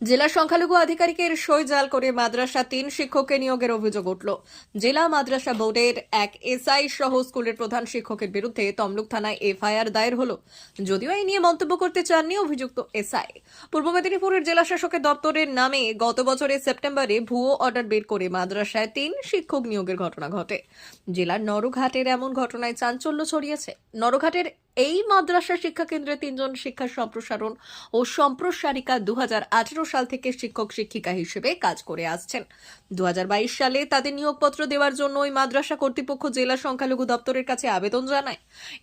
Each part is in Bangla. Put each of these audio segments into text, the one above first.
জেলা সংখ্যালঘু আধিকারিকের সই জাল করে মাদ্রাসা তিন শিক্ষককে নিয়োগের অভিযোগ উঠল। জেলা মাদ্রাসা বোর্ডের এক এসআই সহ স্কুলের প্রধান শিক্ষকের বিরুদ্ধে তমলুক থানায় এফআইআর দায়ের হল। যদিও এই নিয়ে মন্তব্য করতে চাননি অভিযুক্ত এসআই। পূর্ব মেদিনীপুরের জেলা শাসকের দপ্তরের নামে গত বছরের সেপ্টেম্বরে ভুয়ো অর্ডার বের করে মাদ্রাসায় তিন শিক্ষক নিয়োগের ঘটনা ঘটে। জেলার নরঘাটের এমন ঘটনায় চাঞ্চল্য ছড়িয়েছে। নরঘাটের এই মাদ্রাসা শিক্ষা কেন্দ্রে তিনজন শিক্ষা সম্প্রসারণ ও সম্প্রসারিকা দু হাজার আঠেরো সাল থেকে শিক্ষক শিক্ষিকা হিসেবে কাজ করে আসছেন। দু হাজার বাইশ সালে তাদের নিয়োগপত্র দেওয়ার জন্য ওই মাদ্রাসা কর্তৃপক্ষ জেলা সংখ্যালঘু দপ্তরের কাছে আবেদন জানায়।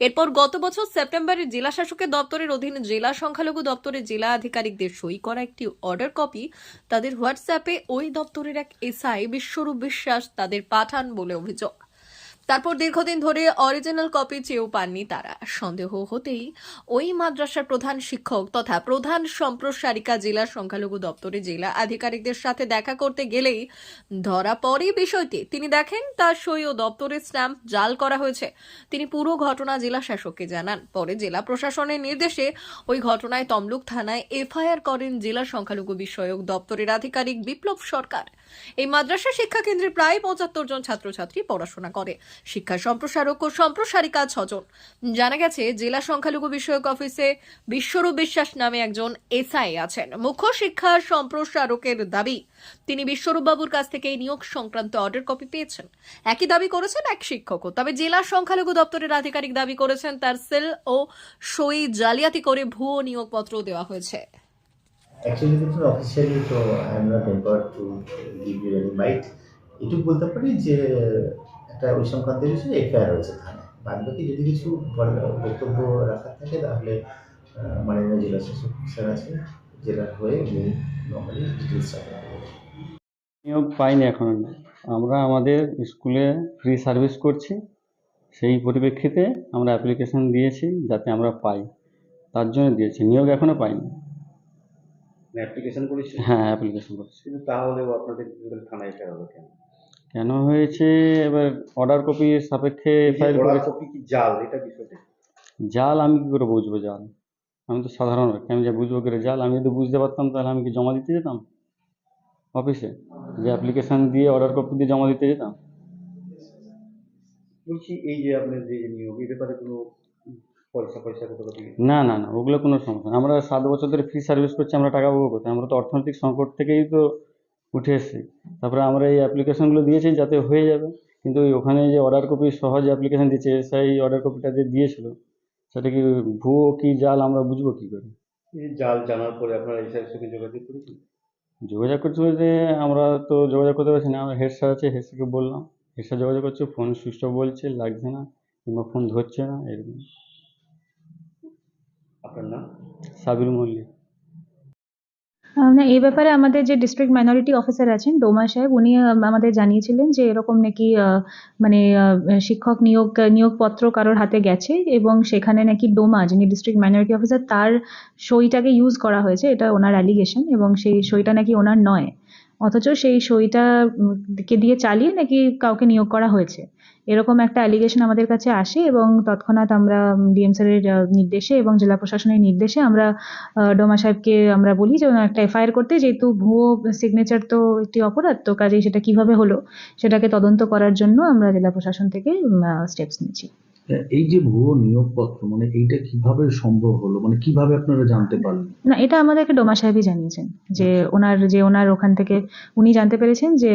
এরপর গত বছর সেপ্টেম্বরে জেলা শাসকের দপ্তরের অধীনে জেলা সংখ্যালঘু দপ্তরের জেলা আধিকারিকদের সই করা একটি অর্ডার কপি তাদের হোয়াটসঅ্যাপে ওই দপ্তরের এক এসআই বিশ্বরূপ বিশ্বাস তাদের পাঠান বলে অভিযোগ। তারপর দীর্ঘদিন ধরে অরিজিনাল কপি চেয়েও পাননি তারা। সন্দেহ হতেই ওই মাদ্রাসার প্রধান শিক্ষক তথা প্রধান সম্প্রসারিকা জেলা সংখ্যালঘু দপ্তরে জেলা আধিকারিকদের সাথে দেখা করতে গেলেই ধরা পড়ে বিষয়টি। তিনি দেখেন, তার সই ও দপ্তরের স্ট্যাম্প জাল করা হয়েছে। তিনি পুরো ঘটনা জেলা শাসককে জানান। পরে জেলা প্রশাসনের নির্দেশে ওই ঘটনায় তমলুক থানায় এফআইআর করেন জেলা সংখ্যালঘু বিষয়ক দপ্তরের আধিকারিক বিপ্লব সরকার। এই মাদ্রাসা শিক্ষা কেন্দ্রে প্রায় পঁচাত্তর জন ছাত্রছাত্রী পড়াশোনা করে। শিক্ষা সম্প্রসারক ও সম্প্রসারিকা ছজন। জানা গেছে, জেলা সংখ্যালঘু বিষয়ক অফিসে বিশ্বরূপ বিশ্বাস নামে একজন এসআই আছেন। মুখ্য শিক্ষা সম্প্রসারকের দাবি, তিনি বিশ্বরূপ বাবুর কাছ থেকে এই নিয়োগ সংক্রান্ত অর্ডার কপি পেয়েছেন। একই দাবি করেছেন এক শিক্ষকও। তবে জেলা সংখ্যালঘু দপ্তরের আধিকারিক দাবি করেছেন, তার সেল ও সই জালিয়াতি করে ভুয়ো নিয়োগপত্র দেওয়া হয়েছে। অ্যাকচুয়ালি দেখুন অফিসিয়ালি তো I am not empower to give you any right এটুকু বলতে পারি যে, একটা ওই সংক্রান্ত বিষয়ে এফআইআর হয়েছে থানায়। বাদ বাকি যদি কিছু বক্তব্য রাখার থাকে, তাহলে মাননীয় জেলা শাসক স্যার আছে জেলার হয়ে উনি নর্মালি ডিটেলস নিয়োগ পাইনি এখন। আমরা আমাদের স্কুলে ফ্রি সার্ভিস করছি। সেই পরিপ্রেক্ষিতে আমরা অ্যাপ্লিকেশন দিয়েছি যাতে আমরা পাই। তার জন্য দিয়েছি। নিয়োগ এখনও পাইনি। অ্যাপ্লিকেশন করেছি হ্যাঁ অ্যাপ্লিকেশন করছি। কিন্তু তাহলেও আপনাদের থানায় ফেরা হলো কেন? কেন হয়েছে? এবার অর্ডার কপির সাপেক্ষে ফাইল ওরা করেছে। কপি কি জাল? এটা বিষয়টা জাল আমি কি করে বুঝব জাল? আমি তো সাধারণ ব্যক্তি আমি যা বুঝব করে জাল? আমি যদি বুঝতে পারতাম তাহলে আমি কি জমা দিতে যেতাম? অফিসে? যে অ্যাপ্লিকেশন দিয়ে অর্ডার কপি দিয়ে জমা দিতে যেতাম? বলছি এই যে আপনার যে নিয়োগ এই ব্যাপারে কোনো পয়সা পয়সা কোথাও থেকে না না না ওগুলো কোনো সমস্যা না আমরা সাত বছর ধরে ফ্রি সার্ভিস করছি আমরা টাকা পাবো কোথায় আমরা তো অর্থনৈতিক সংকট থেকেই তো উঠে এসেছি। তারপরে আমরা এই অ্যাপ্লিকেশনগুলো দিয়েছি যাতে হয়ে যাবে। কিন্তু ওখানে যে অর্ডার কপি সহজ অ্যাপ্লিকেশন দিচ্ছে এসআই অর্ডার কপিটা যে দিয়েছিল সেটা কি ভুয়ো কি জাল আমরা বুঝব কী করে? এই জাল জানার পরে আপনারা এই স্যারের সঙ্গে যোগাযোগ করেছেন? যোগাযোগ করতে বলতে আমরা তো যোগাযোগ করতে পারছি না। আমরা হেড স্যার আছে হেড স্যারকে বললাম। হেড স্যার যোগাযোগ করছে ফোন সুইচ অফ বলছে লাগছে না কিংবা ফোন ধরছে না এরকম। আপনার নাম সাবির মল্লিক। না, এই ব্যাপারে আমাদের যে ডিস্ট্রিক্ট মাইনরিটি অফিসার আছেন, ডোমা সাহেব, উনি আমাদের জানিয়েছিলেন যে এরকম নাকি মানে শিক্ষক নিয়োগ, নিয়োগপত্র কারোর হাতে গেছে এবং সেখানে নাকি ডোমা, যিনি ডিস্ট্রিক্ট মাইনরিটি অফিসার তার সইটাকে ইউজ করা হয়েছে, এটা ওনার অ্যালিগেশন এবং সেই সইটা নাকি ওনার নয়। অথচ সেই সইটা কে দিয়ে চালিয়ে নাকি কাউকে নিয়োগ করা হয়েছে। এরকম একটা অ্যালিগেশন আমাদের কাছে আসে এবং তৎক্ষণাৎ আমরা ডিএম স্যারের নির্দেশে এবং জেলা প্রশাসনের নির্দেশে আমরা ডোমা সাহেবকে আমরা বলি যে একটা এফআইআর করতে। যেহেতু ভুয়ো সিগনেচার তো একটি অপরাধ, তো কাজেই সেটা কীভাবে হলো, সেটাকে তদন্ত করার জন্য আমরা জেলা প্রশাসন থেকে স্টেপস নিচ্ছি এই যে ভুয়ো নিয়োগপত্র মানে এইটা কীভাবে সম্ভব হলো? মানে কীভাবে আপনারা জানতে পারলেন? না এটা আমাদেরকে ডোমা সাহেবই জানিয়েছেন যে ওনার যে ওনার ওখান থেকে উনি জানতে পেরেছেন যে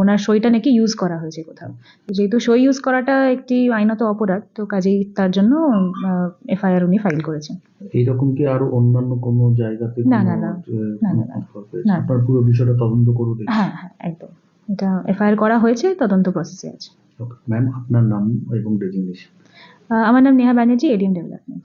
ওনার সইটা নাকি ইউজ করা হয়েছে কোথাও। যেহেতু সই ইউজ করাটা একটি আইনত অপরাধ তো কাজেই তার জন্য এফআইআর উনি ফাইল করেছেন। এইরকম কি আরও অন্যান্য কোনো জায়গাতে না, না? না। আপনার পুরো বিষয়টা তদন্ত করে হ্যাঁ হ্যাঁ একদম। এটা এফআইআর করা হয়েছে তদন্ত প্রসেসে আছে। ম্যাম আপনার নাম এবং ডেজিগনেশন আমার নাম নেহা ব্যানার্জি এডিএম ডেভেলপমেন্ট